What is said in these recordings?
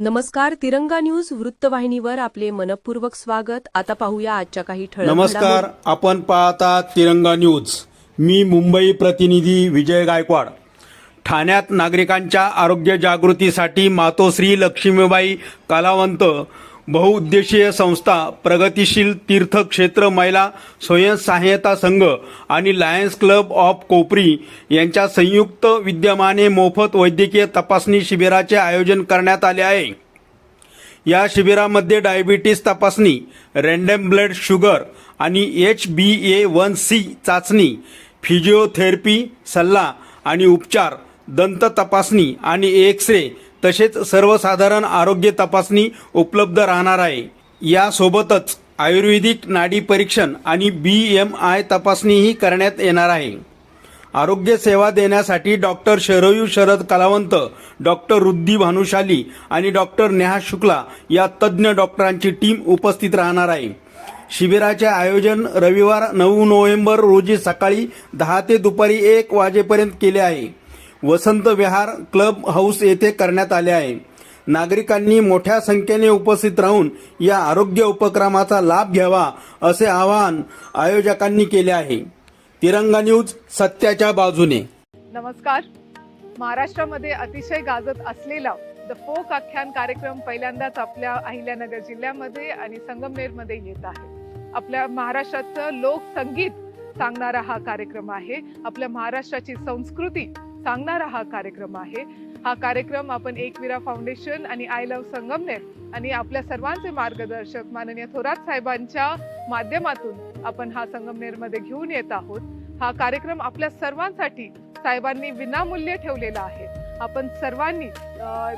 नमस्कार तिरंगा न्यूज वृत्तवाहिनीवर आपले मनपूर्वक स्वागत. आता पाहूया आजच्या काही ठळक नमस्कार. आपण पाहता तिरंगा न्यूज. मी मुंबई प्रतिनिधी विजय गायकवाड. ठाण्यात नागरिकांच्या आरोग्य जागृतीसाठी मातोश्री लक्ष्मीबाई कलावंत बहुउद्देशीय संस्था प्रगतिशील तीर्थक्षेत्र महिला स्वयंसहाय्यता संघ आणि लायन्स क्लब ऑफ कोपरी यांच्या संयुक्त विद्यमाने मोफत वैद्यकीय तपासणी शिबिराचे आयोजन करण्यात आले आहे. या शिबिरामध्ये डायबिटीस तपासणी रँडम ब्लड शुगर आणि H B A one C चाचणी फिजिओथेरपी सल्ला आणि उपचार दंत तपासणी आणि एक्स रे तसेच सर्वसाधारण आरोग्य तपासणी उपलब्ध राहणार आहे. यासोबतच आयुर्वेदिक नाडी परीक्षण आणि बी एम आय तपासणीही करण्यात येणार आहे. आरोग्य सेवा देण्यासाठी डॉक्टर शरयू शरद कलावंत डॉक्टर रुद्धी भानुशाली आणि डॉक्टर नेहा शुक्ला या तज्ज्ञ डॉक्टरांची टीम उपस्थित राहणार आहे. शिबिराचे आयोजन रविवार नऊ नोव्हेंबर रोजी सकाळी दहा ते दुपारी एक वाजेपर्यंत केले आहे. वसंत विहार क्लब हाऊस येथे करण्यात आले आहे. नागरिकांनी मोठ्या संख्येने उपस्थित राहून या आरोग्य उपक्रमाचा लाभ घ्यावा असे आवाहन आयोजकांनी केले आहे. तिरंगा न्यूज सत्याच्या बाजूने. नमस्कार. महाराष्ट्रामध्ये अतिशय गाजत असलेला द फोक आख्यान कार्यक्रम पहिल्यांदाच आपल्या अहिल्यानगर जिल्ह्यामध्ये आणि संगमनेरमध्ये येत आहे. आपल्या महाराष्ट्राचं लोकसंगीत सांगणारा हा कार्यक्रम आहे. आपल्या महाराष्ट्राची संस्कृती सांगणारा हा कार्यक्रम आहे. हा कार्यक्रम आपण एकविरा फाउंडेशन आणि आय लव्ह संगमनेर आणि आपल्या सर्वांचे मार्गदर्शक माननीय थोरात साहेबांच्या माध्यमातून आपण हा संगमनेरमध्ये घेऊन येत आहोत. हा कार्यक्रम आपल्या सर्वांसाठी साहेबांनी विनामूल्य ठेवलेला आहे. आपण सर्वांनी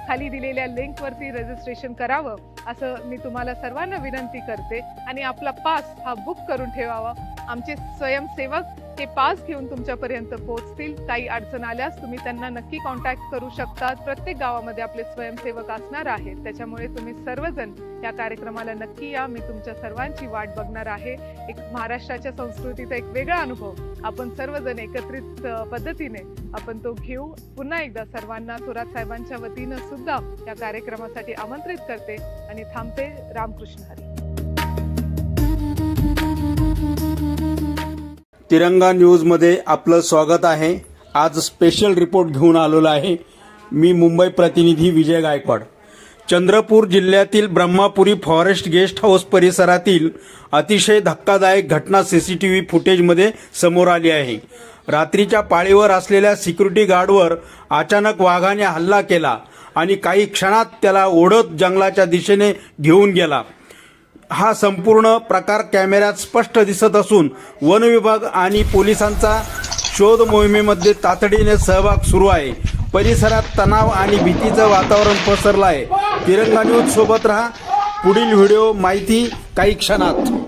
खाली दिलेल्या लिंकवरती रजिस्ट्रेशन करावं असं मी तुम्हाला सर्वांना विनंती करते. आणि आपला पास हा बुक करून ठेवावा. आमचे स्वयंसेवक हे पास घेऊन तुमच्यापर्यंत पोहोचतील. काही अडचण आल्यास तुम्ही त्यांना नक्की कॉन्टॅक्ट करू शकता. प्रत्येक गावामध्ये आपले स्वयंसेवक असणार आहेत त्याच्यामुळे तुम्ही सर्वजण या कार्यक्रमाला नक्की या. मी तुमच्या सर्वांची वाट बघणार आहे. एक महाराष्ट्राच्या संस्कृतीचा एक वेगळा अनुभव. आपण सर्वजण एकत्रित पद्धतीने आपण तो घेऊ. पुन्हा एकदा सर्वांना थोरात साहेबांच्या वतीनं सुद्धा या कार्यक्रमासाठी आमंत्रित करते आणि थांबते रामकृष्ण हरी. तिरंगा न्यूजमध्ये आपलं स्वागत आहे. आज स्पेशल रिपोर्ट घेऊन आलेलो आहे. मी मुंबई प्रतिनिधी विजय गायकवाड. चंद्रपूर जिल्ह्यातील ब्रह्मापुरी फॉरेस्ट गेस्ट हाऊस परिसरातील अतिशय धक्कादायक घटना सी सी टी व्ही फुटेजमध्ये समोर आली आहे. रात्रीच्या पाळीवर असलेल्या सिक्युरिटी गार्डवर अचानक वाघाने हल्ला केला आणि काही क्षणात त्याला ओढत जंगलाच्या दिशेने घेऊन गेला. हा संपूर्ण प्रकार कॅमेऱ्यात स्पष्ट दिसत असून वन विभाग आणि पोलिसांचा शोध मोहिमेमध्ये तातडीने सहभाग सुरू आहे. परिसरात तणाव आणि भीतीचं वातावरण पसरलं आहे तिरंगा न्यूज सोबत राहा. पुढील व्हिडिओ माहिती काही क्षणात.